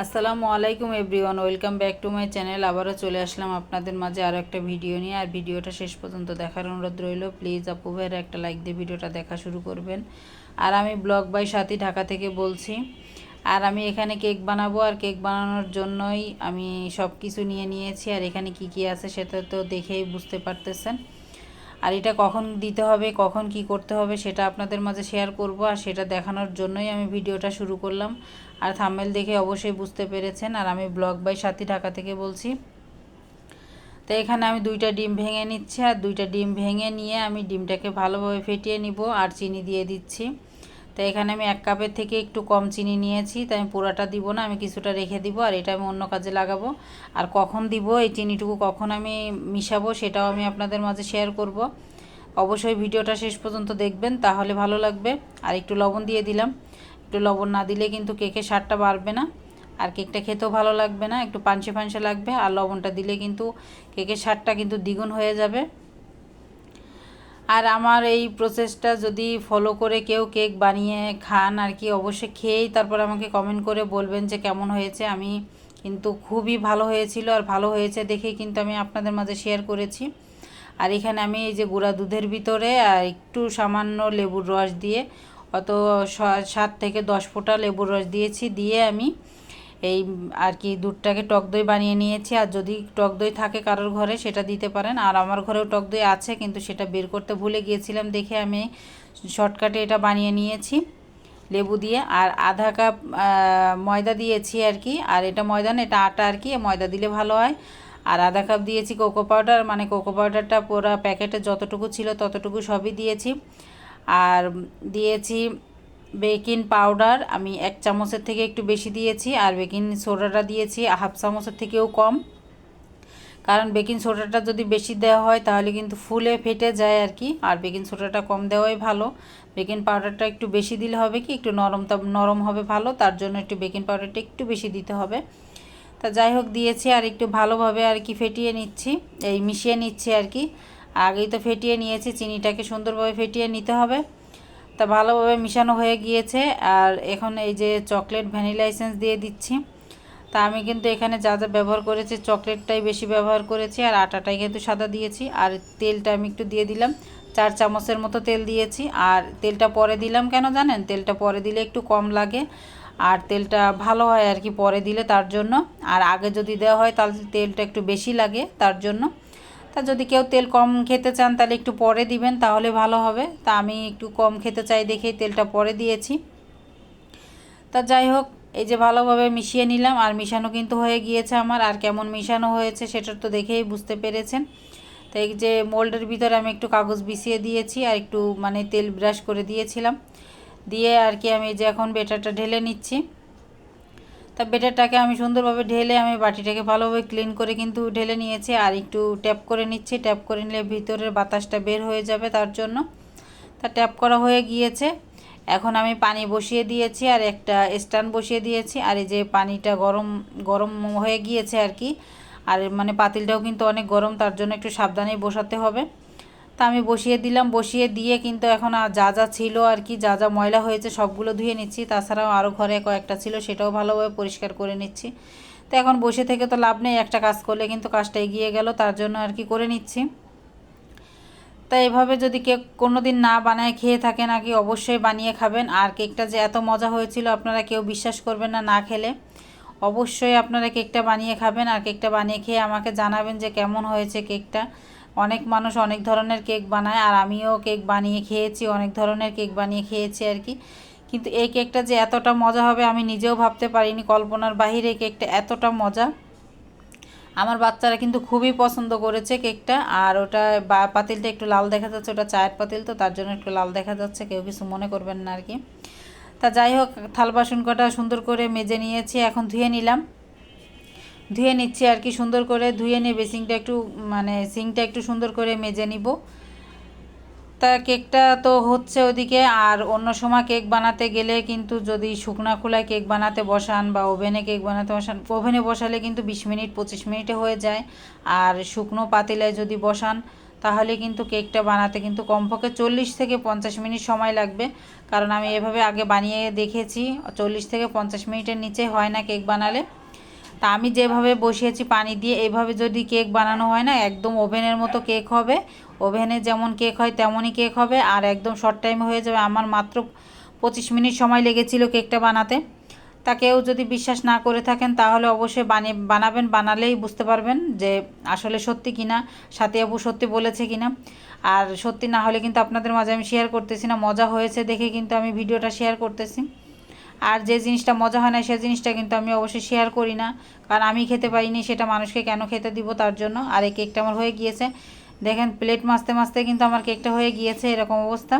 আসসালামু আলাইকুম everyone, welcome back to my channel. আবারও চলে আসলাম আপনাদের মাঝে আরও একটা ভিডিও নিয়ে। আর ভিডিওটা শেষ পর্যন্ত দেখার অনুরোধ রইল। প্লিজ আপু ভাইয়ের একটা লাইক দিয়ে ভিডিওটা দেখা শুরু করবেন। আর আমি ব্লগ বাই সাথী ঢাকা থেকে বলছি। আর আমি এখানে কেক বানাবো। আর কেক বানানোর জন্যই আমি সব কিছু নিয়ে নিয়েছি। আর এখানে কি কি আছে সেটা তো দেখেই বুঝতে পারতেছেন। আর এটা কখন দিতে হবে, কখন কি করতে হবে সেটা আপনাদের মাঝে শেয়ার করব আর সেটা দেখানোর জন্যই আমি ভিডিওটা শুরু করলাম। আর থাম্বেল দেখে অবশ্যই বুঝতে পেরেছেন আর আমি ব্লগ বাই সাথী ঢাকা থেকে বলছি। তো এখানে আমি দুইটা ডিম ভেঙে নিচ্ছি আর দুইটা ডিম ভেঙে নিয়ে আমি ডিমটাকে ভালোভাবে ফেটিয়ে নিব আর চিনি দিয়ে দিচ্ছি। তো এখানে আমি এক কাপের থেকে একটু কম চিনি নিয়েছি তাই আমি পুরাটা দিব না, আমি কিছুটা রেখে দিব, আর এটা আমি অন্য কাজে লাগাবো। আর কখন দিব, এই চিনিটুকু কখন আমি মিশাবো, সেটাও আমি আপনাদের মাঝে শেয়ার করব। অবশ্যই ভিডিওটা শেষ পর্যন্ত দেখবেন, তাহলে ভালো লাগবে। আর একটু লবণ দিয়ে দিলাম। একটু লবণ না দিলে কিন্তু কেকের স্বাদটা বাড়বে না, আর কেকটা খেতেও ভালো লাগবে না, একটু পানসে পানসে লাগবে, আর লবণটা দিলে কিন্তু কেকের স্বাদটা কিন্তু দ্বিগুণ হয়ে যাবে। আর আমার এই প্রসেসটা যদি ফলো করে কেউ কেক বানিয়ে খান আর কি, অবশ্যই খেয়েই তারপর আমাকে কমেন্ট করে বলবেন যে কেমন হয়েছে। আমি কিন্তু খুবই ভালো হয়েছিল আর ভালো হয়েছে দেখেই কিন্তু আমি আপনাদের মাঝে শেয়ার করেছি। আর এখানে আমি এই যে গুঁড়া দুধের ভিতরে আর একটু সামান্য লেবুর রস দিয়ে, অত সাত থেকে দশ ফোঁটা লেবুর রস দিয়েছি, দিয়ে আমি এই আর কি দুধটাকে টক দই বানিয়ে নিয়েছি, আর যদি টক দই থাকে কারোর ঘরে সেটা দিতে পারেন। আর আমার ঘরেও টক দই আছে, কিন্তু সেটা বের করতে ভুলে গিয়েছিলাম দেখে আমি শর্টকাটে এটা বানিয়ে নিয়েছি লেবু দিয়ে। আর আধা কাপ ময়দা দিয়েছি আর কি। আর এটা ময়দা না, এটা আটা আর কি ময়দা দিলে ভালো হয়। আর আধা কাপ দিয়েছি কোকো পাউডার মানে কোকো পাউডারটা পুরো প্যাকেটে যতটুকু ছিল ততটুকু সবই দিয়েছি। আর দিয়েছি বেকিং পাউডার আমি এক চামচের থেকে একটু বেশি দিয়েছি, আর বেকিং সোডাটা দিয়েছি হাফ চামচের থেকেও কম। কারণ বেকিং সোডাটা যদি বেশি দেওয়া হয়, তাহলে কিন্তু ফুলে ফেটে যায় আর কি। আর বেকিং সোডাটা কম দেওয়াই ভালো। বেকিং পাউডারটা একটু বেশি দিলে হবে কি, একটু নরম নরম হবে ভালো, তার জন্য একটু বেকিং পাউডারটা একটু বেশি দিতে হবে। তা যাই হোক, দিয়েছি আর একটু ভালোভাবে আর কি ফেটিয়ে নিচ্ছি, এই মিশিয়ে নিচ্ছি আর কি। আগেই তো ফেটিয়ে নিয়েছি, চিনিটাকে সুন্দরভাবে ফেটিয়ে নিতে হবে। তা ভালোভাবে মিশানো হয়ে গিয়েছে। আর এখন এই যে চকলেট ভ্যানিলা এসেন্স দিয়ে দিচ্ছি। তা আমি কিন্তু এখানে যা যা ব্যবহার করেছি, চকলেটটাই বেশি ব্যবহার করেছি। আর আটাটাই কিন্তু সাদা দিয়েছি। আর তেলটা আমি একটু দিয়ে দিলাম। চার চামচের মতো তেল দিয়েছি। আর তেলটা পরে দিলাম কেন জানেন? তেলটা পরে দিলে একটু কম লাগে। আর তেলটা ভালো হয় আর কি পরে দিলে তার জন্য। আর আগে যদি দেওয়া হয় তাহলে তেলটা একটু বেশি লাগে তার জন্য। তা যদি কেউ তেল কম খেতে চান, তাহলে একটু পরে দিবেন, তাহলে ভালো হবে। তা আমি একটু কম খেতে চাই দেখেই তেলটা পরে দিয়েছি। তা যাই হোক, এই যে ভালোভাবে মিশিয়ে নিলাম, আর মিশানো কিন্তু হয়ে গিয়েছে আমার। আর কেমন মিশানো হয়েছে সেটা তো দেখেই বুঝতে পেরেছেন। তো এই যে মোল্ডের ভিতরে আমি একটু কাগজ বিছিয়ে দিয়েছি, আর একটু মানে তেল ব্রাশ করে দিয়েছিলাম। দিয়ে আর কি আমি যে এখন বেটারটা ঢেলে নিচ্ছি। তা বেটারটাকে আমি সুন্দরভাবে ঢেলে আমি বাটিটাকে ভালোভাবে ক্লিন করে কিন্তু ঢেলে নিয়েছি আর একটু ট্যাপ করে নিচ্ছি। ট্যাপ করে নিলে ভিতরের বাতাসটা বের হয়ে যাবে তার জন্য। তা ট্যাপ করা হয়ে গিয়েছে। এখন আমি পানি বসিয়ে দিয়েছি আর একটা স্ট্যান্ড বসিয়ে দিয়েছি। আর এই যে পানিটা গরম গরম হয়ে গিয়েছে আর কি। আর মানে পাতিলটাও কিন্তু অনেক গরম, তার জন্য একটু সাবধানেই বসাতে হবে। তা আমি বসিয়ে দিলাম, বসিয়ে দিয়ে কিন্তু এখন আর যা যা ছিল আর কি, যা যা ময়লা হয়েছে সবগুলো ধুয়ে নিচ্ছি। তাছাড়াও আরও ঘরে কয়েকটা ছিল, সেটাও ভালোভাবে পরিষ্কার করে নিচ্ছি। তো এখন বসে থেকে তো লাভ নেই, একটা কাজ করলে কিন্তু কাজটা এগিয়ে গেল, তার জন্য আর কি করে নিচ্ছি। তা এভাবে যদি কেক কোনো দিন না বানায় খেয়ে থাকেন আর কি অবশ্যই বানিয়ে খাবেন। আর কেকটা যে এত মজা হয়েছিল, আপনারা কেউ বিশ্বাস করবেন না না খেলে। অবশ্যই আপনারা কেকটা বানিয়ে খাবেন। আর কেকটা বানিয়ে খেয়ে আমাকে জানাবেন যে কেমন হয়েছে কেকটা। অনেক মানুষ অনেক ধরনের কেক বানায় আর আমিও কেক বানিয়ে খেয়েছি, অনেক ধরনের কেক বানিয়ে খেয়েছি আর কি। কিন্তু এই কেকটা যে এতটা মজা হবে আমি নিজেও ভাবতে পারিনি, কল্পনার বাহিরে কেকটা এতটা মজা। আমার বাচ্চারা কিন্তু খুবই পছন্দ করেছে কেকটা আর ওটা বা, পাতিলটা একটু লাল দেখা যাচ্ছে, ওটা চায়ের পাতিল তো, তার জন্য একটু লাল দেখা যাচ্ছে, কেউ কিছু মনে করবেন না আর কি। তা যাই হোক, থাল বাসন কটা সুন্দর করে মেজে নিয়েছি, এখন ধুয়ে নিলাম। ধুয়ে নিচ্ছি আর কি, সুন্দর করে ধুয়ে নিয়ে বেসিংটা একটু মানে সিংটা একটু সুন্দর করে মেজে নিব। তা কেকটা তো হচ্ছে ওদিকে, আর অন্য সময় কেক বানাতে গেলে কিন্তু যদি শুকনা খোলায় কেক বানাতে বসান বা ওভেনে কেক বানাতে বসান, ওভেনে বসালে কিন্তু বিশ মিনিট, পঁচিশ মিনিটে হয়ে যায়। আর শুকনো পাতিলায় যদি বসান, তাহলে কিন্তু কেকটা বানাতে কিন্তু কমপক্ষে চল্লিশ থেকে পঞ্চাশ মিনিট সময় লাগবে। কারণ আমি এভাবে আগে বানিয়ে দেখেছি, চল্লিশ থেকে পঞ্চাশ মিনিটের নিচে হয় না কেক বানালে। তা আমি যেভাবে বসিয়েছি পানি দিয়ে এইভাবে যদি কেক বানানো হয় না, একদম ওভেনের মতো কেক হবে। ওভেনে যেমন কেক হয় তেমনই কেক হবে, আর একদম শর্ট টাইমে হয়ে যাবে। আমার মাত্র পঁচিশ মিনিট সময় লেগেছিল কেকটা বানাতে। তা কেউ যদি বিশ্বাস না করে থাকেন, তাহলে অবশ্যই বানিয়ে বানাবেন, বানালেই বুঝতে পারবেন যে আসলে সত্যি কিনা, সাথী আপু সত্যি বলেছে কিনা। আর সত্যি না হলে কিন্তু আপনাদের মাঝে আমি শেয়ার করতেছি না। মজা হয়েছে দেখে কিন্তু আমি ভিডিওটা শেয়ার করতেছি। আর যে জিনিসটা মজা হয় না, সে জিনিসটা কিন্তু আমি অবশ্যই শেয়ার করি না। কারণ আমি খেতে পারিনি, সেটা মানুষকে কেন খেতে দিব তার জন্য? আর এই কেকটা আমার হয়ে গিয়েছে। দেখেন প্লেট মাছতে মাছতে কিন্তু আমার কেকটা হয়ে গিয়েছে এরকম অবস্থা।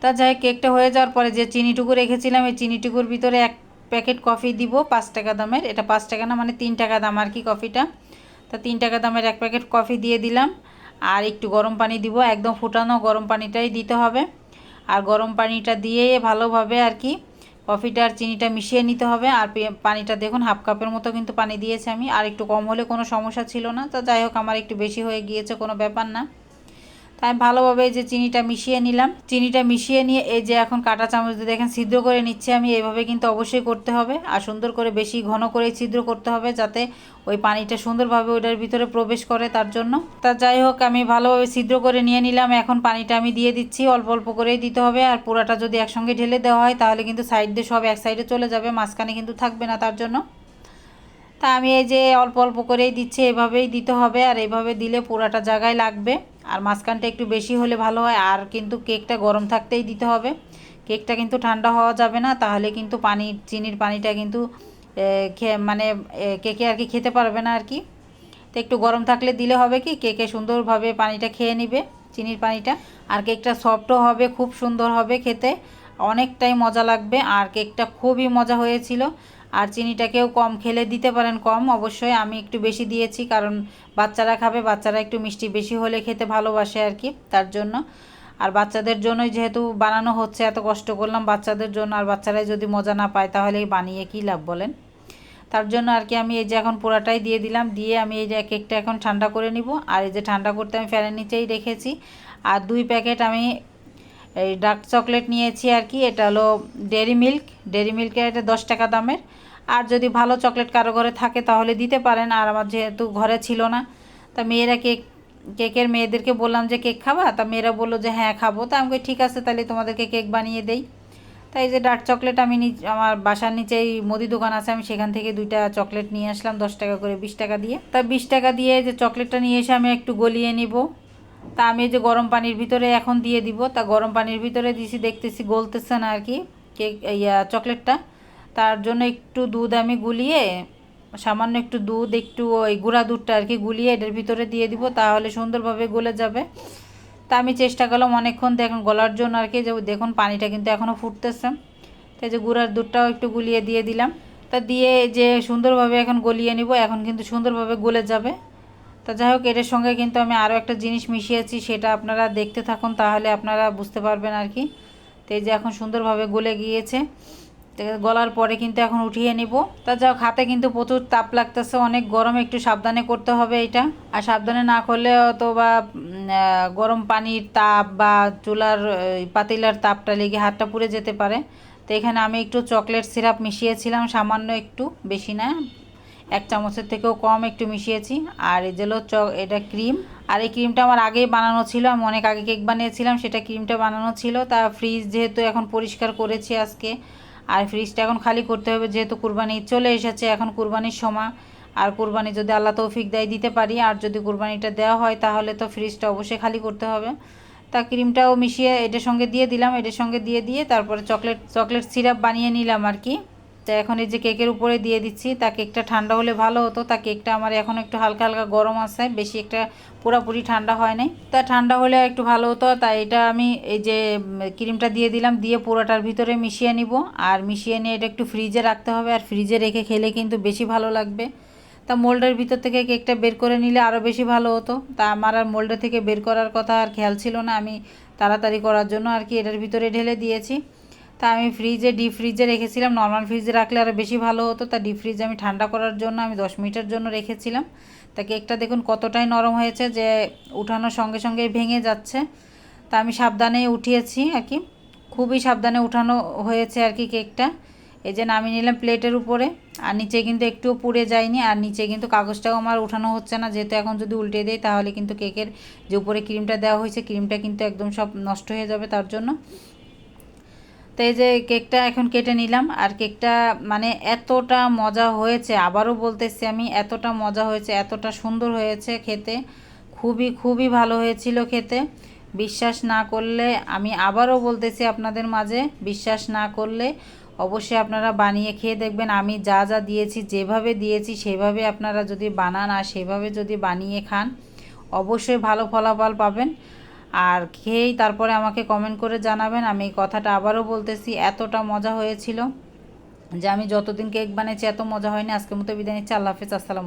তা যাই কেকটা হয়ে যাওয়ার পরে যে চিনিটুকু রেখেছিলাম, এই চিনিটুকুর ভিতরে এক প্যাকেট কফি দিব, পাঁচ টাকা দামের। এটা পাঁচ টাকা না মানে তিন টাকা দাম আর কি কফিটা তা তিন টাকা দামের এক প্যাকেট কফি দিয়ে দিলাম। আর একটু গরম পানি দিব, একদম ফুটানো গরম পানিটাই দিতে হবে। আর গরম পানিটা দিয়ে ভালোভাবে আর কি কফিটা আর চিনিটা মিশিয়ে নিতে হবে। আর পানিটা দেখুন, হাফ কাপের মতো কিন্তু পানি দিয়েছি আমি। আর একটু কম হলে কোনো সমস্যা ছিল না। তো যাই হোক, আমার একটু বেশি হয়ে গিয়েছে, কোনো ব্যাপার না। তাই ভালোভাবে যে চিনিটা মিশিয়ে নিলাম। চিনিটা মিশিয়ে নিয়ে এই যে এখন কাটা চামচ দিয়ে দেখেন ছিদ্র করে নিচ্ছে আমি। এইভাবে কিন্তু অবশ্যই করতে হবে আর সুন্দর করে বেশি ঘন করে ছিদ্র করতে হবে যাতে ওই পানিটা সুন্দরভাবে ওইটার ভিতরে প্রবেশ করে তার জন্য। তা যাই হোক, আমি ভালোভাবে ছিদ্র করে নিয়ে নিলাম। এখন পানিটা আমি দিয়ে দিচ্ছি। অল্প অল্প করেই দিতে হবে আর পুরাটা যদি একসঙ্গে ঢেলে দেওয়া হয় তাহলে কিন্তু সাইড দিয়ে সব এক সাইডে চলে যাবে। মাঝখানে কিন্তু থাকবে না তার জন্য। তা আমি এই যে অল্প অল্প করেই দিচ্ছি। এভাবেই দিতে হবে আর এভাবে দিলে পুরাটা জায়গায় লাগবে। আর মাঝখানটা একটু বেশি হলে ভালো হয়। আর কিন্তু কেকটা গরম থাকতেই দিতে হবে। কেকটা কিন্তু ঠান্ডা হওয়া যাবে না, তাহলে কিন্তু পানি, চিনির পানিটা কিন্তু মানে কেকে আর কি খেতে পারবে না আর কি। তো একটু গরম থাকলে দিলে হবে কি, কেকে সুন্দরভাবে পানিটা খেয়ে নিবে, চিনির পানিটা। আর কেকটা সফটও হবে, খুব সুন্দর হবে খেতে। অনেকটাই মজা লাগবে। আর কেকটা খুবই মজা হয়েছিল। আর চিনিটাকেও কম খেলে দিতে পারেন কম। অবশ্যই আমি একটু বেশি দিয়েছি কারণ বাচ্চারা খাবে, বাচ্চারা একটু মিষ্টি বেশি হলে খেতে ভালোবাসে আর কি তার জন্য। আর বাচ্চাদের জন্যই যেহেতু বানানো হচ্ছে, এত কষ্ট করলাম বাচ্চাদের জন্য, আর বাচ্চারাই যদি মজা না পায় তাহলে বানিয়ে কী লাভ বলেন? তার জন্য আর কি আমি এই যে এখন পোড়াটাই দিয়ে দিলাম, দিয়ে আমি এই যে কেকটা এখন ঠান্ডা করে নিব। আর এই যে ঠান্ডা করতে আমি ফ্যানের নিচেই রেখেছি। আর দুই প্যাকেট আমি এই ডার্ক চকলেট নিয়েছি আর কি, এটা হলো ডেরি মিল্ক ডেরি মিল্কের এটা দশ টাকা দামের। আর যদি ভালো চকলেট কারও ঘরে থাকে তাহলে দিতে পারেন, আর আমার যেহেতু ঘরে ছিল না, তা মেয়েরা কেক, কেকের মেয়েদেরকে বললাম যে কেক খাবা? তা মেয়েরা বলল যে হ্যাঁ খাব। তা আমি ঠিক আছে, তাহলে তোমাদেরকে কেক বানিয়ে দেই। তাই যে ডার্ক চকলেট আমি আমার বাসার নিচেই মুদি দোকান আছে, আমি সেখান থেকে দুইটা চকলেট নিয়ে আসলাম, দশ টাকা করে, বিশ টাকা দিয়ে। তা বিশ টাকা দিয়ে যে চকলেটটা নিয়ে এসে আমি একটু গলিয়ে নিব। তা আমি যে গরম পানির ভিতরে এখন দিয়ে দিব। তা গরম পানির ভিতরে দিছি, দেখতেছি গলতেছে না আর কি কেক ইয়া চকলেটটা। তার জন্য একটু দুধ আমি গুলিয়ে, সামান্য একটু দুধ, একটু ওই গুঁড়া দুধটা আর কি গুলিয়ে এটার ভিতরে দিয়ে দিব, তাহলে সুন্দরভাবে গলে যাবে। তা আমি চেষ্টা করলাম অনেকক্ষণ দেখুন গলার জন্য আর কি, যে দেখুন পানিটা কিন্তু এখনও ফুটতেছে। তাই যে গুঁড়ার দুধটাও একটু গুলিয়ে দিয়ে দিলাম। তা দিয়ে যে সুন্দরভাবে এখন গলিয়ে নিব, এখন কিন্তু সুন্দরভাবে গলে যাবে। তা যাই হোক, এটার সঙ্গে কিন্তু আমি আরও একটা জিনিস মিশিয়েছি, সেটা আপনারা দেখতে থাকুন, তাহলে আপনারা বুঝতে পারবেন আর কি। তো এই যে এখন সুন্দরভাবে গলে গিয়েছে গলার পরে কিন্তু এখন উঠিয়ে নিব। তা যাক হাতে কিন্তু প্রচুর তাপ লাগতেছে, অনেক গরম, একটু সাবধানে করতে হবে এটা। আর সাবধানে না করলে তো বা গরম পানির তাপ বা চুলার পাতিলার তাপটা লেগে হাতটা পুড়ে যেতে পারে। তো এখানে আমি একটু চকলেট সিরাপ মিশিয়েছিলাম, সামান্য একটু, বেশি না এক চামচের থেকেও কম একটু মিশিয়েছি। আর এই যে চ এটা ক্রিম। আর এই ক্রিমটা আমার আগেই বানানো ছিল, আমি অনেক আগে কেক বানিয়েছিলাম, সেটা ক্রিমটা বানানো ছিল। তা ফ্রিজ যেহেতু এখন পরিষ্কার করেছি আজকে, আর ফ্রিজটা এখন খালি করতে হবে, যেহেতু কুরবানি চলে এসেছে, এখন কুরবানির সময়। আর কুরবানি যদি আল্লাহ তৌফিক দেয়, দিতে পারি। আর যদি কুরবানিটা দেওয়া হয়, তাহলে তো ফ্রিজটা অবশ্যই খালি করতে হবে। তা ক্রিমটাও মিশিয়ে এটার সঙ্গে দিয়ে দিলাম, এটার সঙ্গে দিয়ে দিয়ে তারপরে চকলেট চকলেট সিরাপ বানিয়ে নিলাম আর কি। তা এখন এই যে কেকের উপরে দিয়ে দিচ্ছি, তা কেকটা ঠান্ডা হলে ভালো হতো, তা কেকটা আমার এখন একটু হালকা হালকা গরম আছে, বেশি একটা পুরোপুরি ঠান্ডা হয় নাই। তা ঠান্ডা হলে একটু ভালো হতো তাই এটা আমি এই যে ক্রিমটা দিয়ে দিলাম, দিয়ে পুরোটার ভিতরে মিশিয়ে নিব, আর মিশিয়ে নিয়ে এটা একটু ফ্রিজে রাখতে হবে, আর ফ্রিজে রেখে খেলে কিন্তু বেশি ভালো লাগবে। তা মোল্ডের ভিতর থেকে কেকটা বের করে নিলে আরও বেশি ভালো হতো, তা আমার আর মোল্ডের থেকে বের করার কথা আর খেয়াল ছিল না, আমি তাড়াতাড়ি করার জন্য আর কি এটার ভিতরে ঢেলে দিয়েছি। তা আমি ফ্রিজে ডিপ ফ্রিজে রেখেছিলাম। নর্মাল ফ্রিজে রাখলে আরও বেশি ভালো হতো। তা ডিপ ফ্রিজে আমি ঠান্ডা করার জন্য আমি দশ মিনিটের জন্য রেখেছিলাম। তা কেকটা দেখুন কতটাই নরম হয়েছে যে উঠানোর সঙ্গে সঙ্গেই ভেঙে যাচ্ছে। তা আমি সাবধানে উঠিয়েছি আর কি। খুবই সাবধানে উঠানো হয়েছে আর কি কেকটা এই যে নামিয়ে নিলাম প্লেটের উপরে। আর নিচে কিন্তু একটুও পুড়ে যায়নি। আর নিচে কিন্তু কাগজটাও আমার উঠানো হচ্ছে না। যেহেতু এখন যদি উল্টে দেয় তাহলে কিন্তু কেকের যে উপরে ক্রিমটা দেওয়া হয়েছে ক্রিমটা কিন্তু একদম সব নষ্ট হয়ে যাবে তার জন্য। তো এই যে কেকটা এখন কেটে নিলাম, আর কেকটা মানে এতটা মজা হয়েছে, আবারও বলতেছি আমি, এতটা মজা হয়েছে, এতটা সুন্দর হয়েছে খেতে, খুবই খুবই ভালো হয়েছিল খেতে। বিশ্বাস না করলে, আমি আবারও বলতেছি আপনাদের মাঝে, বিশ্বাস না করলে অবশ্যই আপনারা বানিয়ে খেয়ে দেখবেন। আমি যা যা দিয়েছি, যেভাবে দিয়েছি, সেভাবে আপনারা যদি বানান আর সেভাবে যদি বানিয়ে খান, অবশ্যই ভালো ফলাফল পাবেন। আর খেয়েই তারপরে আমাকে কমেন্ট করে জানাবেন। আমি এই কথাটা আবারও বলতেছি, এতটা মজা হয়েছিল যে আমি যতদিন কেক বানিয়েছি এত মজা হয়নি। আজকের মতো বিদায় নিচ্ছি। আল্লাহ হাফিজ। আসসালাম